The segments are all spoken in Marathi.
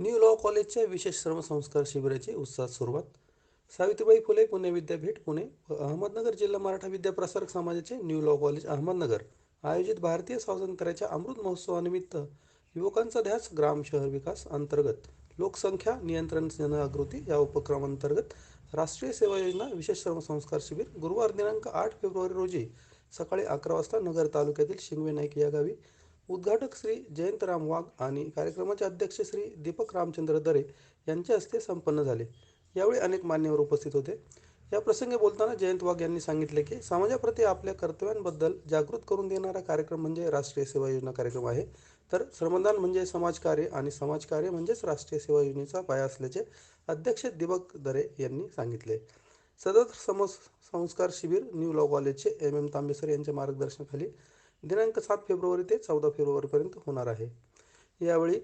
न्यू लॉ कॉलेजच्या विशेष श्रमसंस्कार शिबिराची उत्साहात सुरुवात. सावित्रीबाई फुले पुणे विद्यापीठ पुणे व अहमदनगर जिल्हा मराठा विद्याप्रसारक समाजाचे न्यू लॉ कॉलेज अहमदनगर. आयोजित भारतीय स्वातंत्र्याच्या अमृत महोत्सवानिमित्त युवकांचा ध्यास ग्राम शहर विकास अंतर्गत. लोकसंख्या नियंत्रण जनजागृती या उपक्रमांतर्गत राष्ट्रीय सेवा योजना विशेष श्रमसंस्कार शिबिर गुरुवार दिनांक आठ फेब्रुवारी रोजी सकाळी अकरा वाजता नगर तालुक्यातील शिंगवे नाईक या गावी उद्घाटक श्री जयंतराम वाघ आणि कार्यक्रमाचे अध्यक्ष श्री दीपक रामचंद्र दरे यांच्या हस्ते संपन्न झाले. यावेळी अनेक मान्यवर उपस्थित होते. या प्रसंगी बोलताना जयंत वाघ यांनी सांगितले की समाजाप्रती आपल्या कर्तव्यांबद्दल जागृत करून देणारा कार्यक्रम म्हणजे राष्ट्रीय सेवा योजना कार्यक्रम आहे. तर श्रमदान म्हणजे समाजकार्य आणि समाजकार्य म्हणजेच राष्ट्रीय सेवा योजनेचा पाया असल्याचे अध्यक्ष दीपक दरे यांनी सांगितले. सदर समस संस्कार शिबिर न्यू लॉ कॉलेजचे एम एम तांबेसर यांच्या मार्गदर्शनाखाली दिनांक सात फेब्रुवारी ते चौदा फेब्रुवारीपर्यंत होणार आहे. यावेळी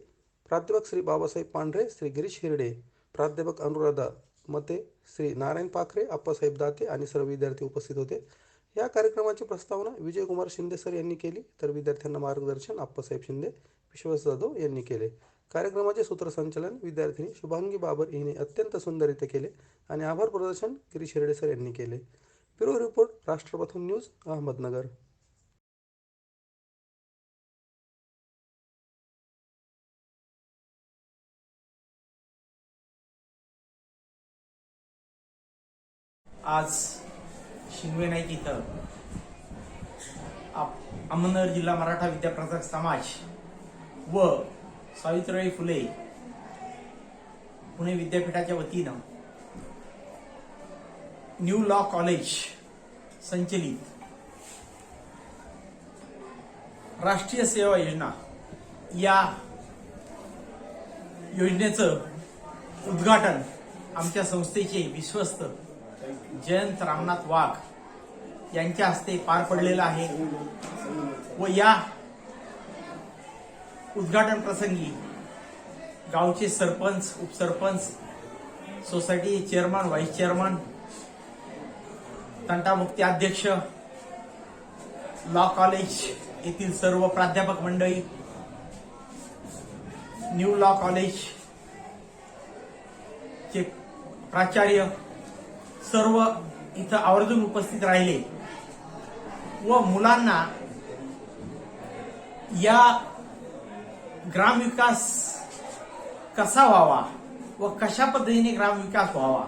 प्राध्यापक श्री बाबासाहेब पांढरे श्री गिरीश हिरडे प्राध्यापक अनुराधा मते श्री नारायण पाखरे आप्पासाहेब दाते आणि सर्व विद्यार्थी उपस्थित होते. या कार्यक्रमाची प्रस्तावना विजयकुमार शिंदे सर यांनी केली तर विद्यार्थ्यांना मार्गदर्शन आप्पासाहेब शिंदे विश्वास जाधव यांनी केले. कार्यक्रमाचे सूत्रसंचालन विद्यार्थिनी शुभांगी बाबर हिने अत्यंत सुंदररीत्या केले आणि आभार प्रदर्शन गिरीश हिरडे सर यांनी केले. Bureau report Rashtrapratham news Ahmednagar. आज शिंगवे नाईक इथं आप- अहमदनगर जिल्हा मराठा विद्याप्रसारक समाज व सावित्रीबाई फुले पुणे विद्यापीठाच्या वतीनं न्यू लॉ कॉलेज संचलित राष्ट्रीय सेवा योजना या योजनेचं उद्घाटन आमच्या संस्थेचे विश्वस्त जयंत रामनाथ वाघ यांच्या हस्ते पार पडलेला आहे. व या उद्घाटन प्रसंगी गावचे sarpanch upsarpanch society chairman vice chairman तंटामुक्ती अध्यक्ष लॉ कॉलेज येथील सर्व प्राध्यापक मंडळी न्यू लॉ कॉलेज चे प्राचार्य सर्व इथं आवर्जून उपस्थित राहिले व मुलांना या ग्रामविकास कसा व्हावा व कशा पद्धतीने ग्रामविकास व्हावा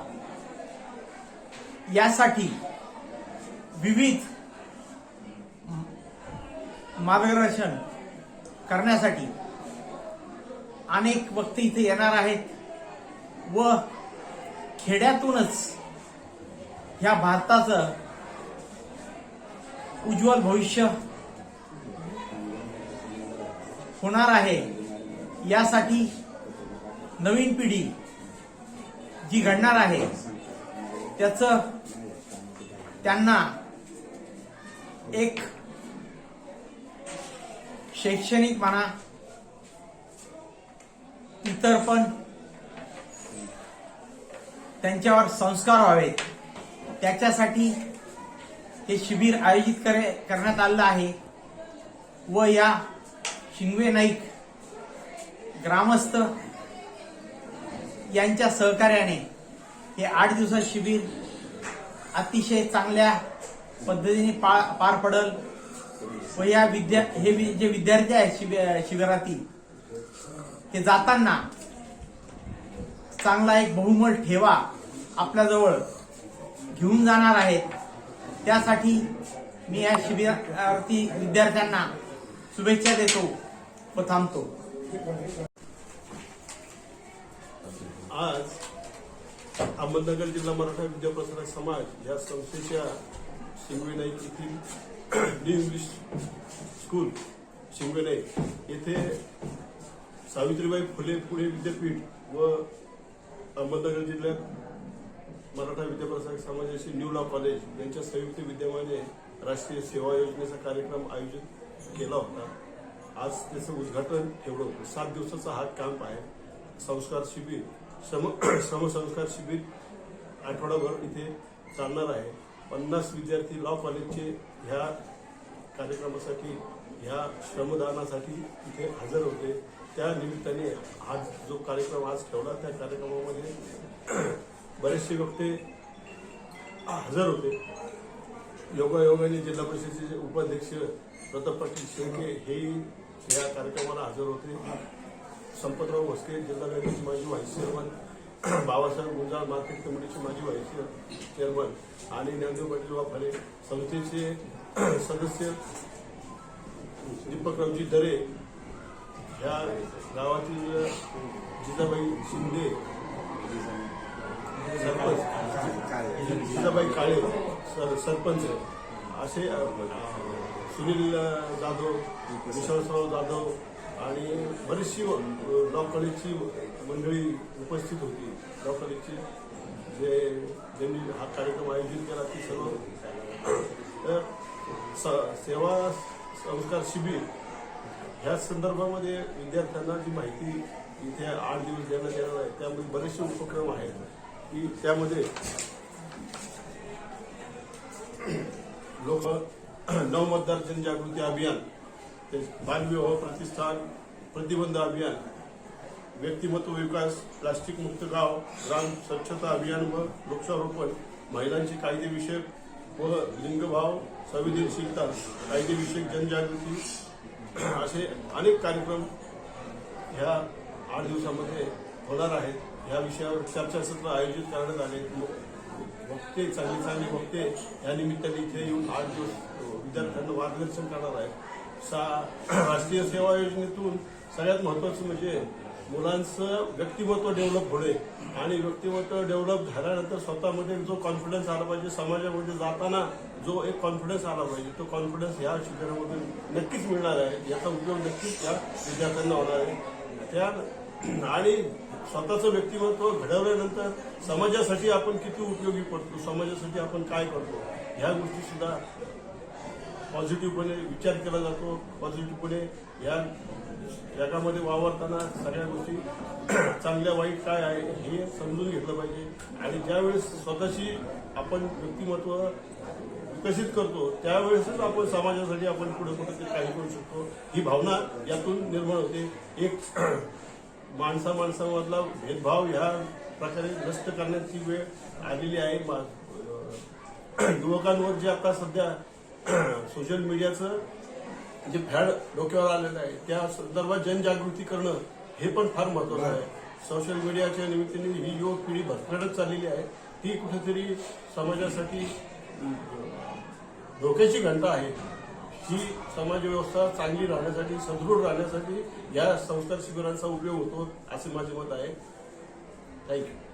यासाठी विविध मार्गदर्शन करण्यासाठी अनेक वक्ते इथे येणार आहेत व खेड्यातूनच ह्या भारताचं उज्ज्वल भविष्य होणार आहे. यासाठी नवीन पिढी जी घडणार आहे त्याचं त्यांना एक शैक्षणिक म्हणा इतर पण त्यांच्यावर संस्कार व्हावेत. त्याच्यासाठी हे शिबिर आयोजित करे करण्यात आलं आहे. व या शिंगवे नाईक ग्रामस्थ यांच्या सहकार्याने हे आठ दिवसात शिबिर अतिशय चांगल्या पद्धतीने पा- पार पडल. व या विद्या हे जे विद्यार्थी आहेत शिबि- शिबिरातील ते जाताना चांगला एक बहुमल ठेवा आपल्याजवळ. घेऊन जाणार आहेत. त्यासाठी मी या शिबिरार्थी विद्यार्थ्यांना शुभेच्छा देतो व थांबतो. आज अहमदनगर जिल्हा मराठा विद्याप्रसारक समाज या संस्थेच्या शिंगवे नाईक येथील new English school Shingve Naik येथे सावित्रीबाई फुले पुणे विद्यापीठ व अहमदनगर जिल्ह्यात मराठा विद्याप्रसारक समाजाचे न्यू लॉ कॉलेज यांच्या संयुक्त विद्यमाने राष्ट्रीय सेवा योजनेचा कार्यक्रम आयोजित केला होता. आज त्याचं उद्घाटन ठेवलं होतं. सात दिवसाचा हा कॅम्प आहे. संस्कार शिबिर श्रम श्रमसंस्कार शिबिर आठवडाभर इथे चालणार आहे. पन्नास विद्यार्थी लॉ कॉलेजचे ह्या कार्यक्रमासाठी ह्या श्रमदानासाठी इथे हजर होते. त्या निमित्ताने आज जो कार्यक्रम आज ठेवला त्या कार्यक्रमामध्ये बरेचसे वक्ते हजर होते. योगायोगाने जिल्हा परिषदेचे उपाध्यक्ष प्रताप पाटील शेळके हेही या कार्यक्रमाला हजर होते. संपतराव भोसके जिल्हा बँकेचे माजी vice chairman Babasaheb Gunjal market कमिटीचे माजी व्हाईस चेअरमन आणि ज्ञानदेव पाटील वाफाले संस्थेचे सदस्य दीपकरावजी दरे ह्या गावातील जिजाबाई शिंदे सरपंच जिजाबाई काळे सर सरपंच असे सुनील जाधव विश्वासराव जाधव आणि बरीचशी लॉ कॉलेजची मंडळी उपस्थित होती. लॉ कॉलेजची जे ज्यांनी हा कार्यक्रम आयोजित केला ती सर्व. तर स- सेवा संस्कार शिबिर ह्या संदर्भामध्ये विद्यार्थ्यांना जी माहिती इथे आठ दिवस देण्यात येणार आहे त्यामध्ये बरेचसे उपक्रम आहेत. की त्यामध्ये लोक नवमतदार जनजागृती अभियान ते बालविवाह प्रतिष्ठान प्रतिबंध अभियान व्यक्तिमत्व विकास प्लास्टिक मुक्त गाव ग्राम स्वच्छता अभियान व वृक्षारोपण महिलांची कायदेविषयक व लिंगभाव संवेदनशीलता कायदेविषयक जनजागृती असे अनेक कार्यक्रम ह्या आठ दिवसामध्ये होणार आहेत. या विषयावर चर्चासत्र आयोजित करण्यात आले वक्ते चांगले चांगले वक्ते या निमित्ताने इथे येऊन आठ दिवस विद्यार्थ्यांना मार्गदर्शन करणार आहेत. सा राष्ट्रीय सेवा योजनेतून सगळ्यात महत्वाचं म्हणजे मुलांचं व्यक्तिमत्व डेव्हलप होणे आणि व्यक्तिमत्व डेव्हलप झाल्यानंतर स्वतःमध्ये जो कॉन्फिडन्स आला पाहिजे समाजामध्ये जाताना जो एक कॉन्फिडन्स आला पाहिजे तो कॉन्फिडन्स या शिक्षणामधून नक्कीच मिळणार आहे याचा उपयोग नक्कीच या विद्यार्थ्यांना होणार आहे. त्या आणि स्वतःचं व्यक्तिमत्व घडवल्यानंतर समाजासाठी आपण किती उपयोगी पडतो समाजासाठी आपण काय करतो ह्या गोष्टी सुद्धा पॉझिटिव्हपणे विचार केला जातो. पॉझिटिव्हपणे या जगामध्ये वावरताना सगळ्या गोष्टी चांगल्या वाईट काय आहे हे समजून घेतलं पाहिजे. आणि ज्यावेळेस स्वतःशी आपण व्यक्तिमत्व विकसित करतो त्यावेळेसच आपण समाजासाठी आपण पुढे कुठे काही करू शकतो. ही भावना यातून निर्माण होते. एक माणसा माणसामधला भेदभाव ह्या प्रकारे नष्ट करण्याची वेळ आलेली आहे. युवकांवर जे आता सध्या सोशल मीडियाचं जे फॅड डोक्यावर आलेलं आहे त्या संदर्भात जनजागृती करणं हे पण फार महत्वाचं आहे. सोशल मीडियाच्या निमित्ताने ही युवक पिढी भरकटत चाललेली आहे. ती कुठेतरी समाजासाठी धोक्याची घंटा आहे. ही समाजव्यवस्था चांगली राहण्यासाठी सदृढ राहण्यासाठी या संस्कार शिबिरांचा उपयोग होतो असे माझे मत आहे. थँक्यू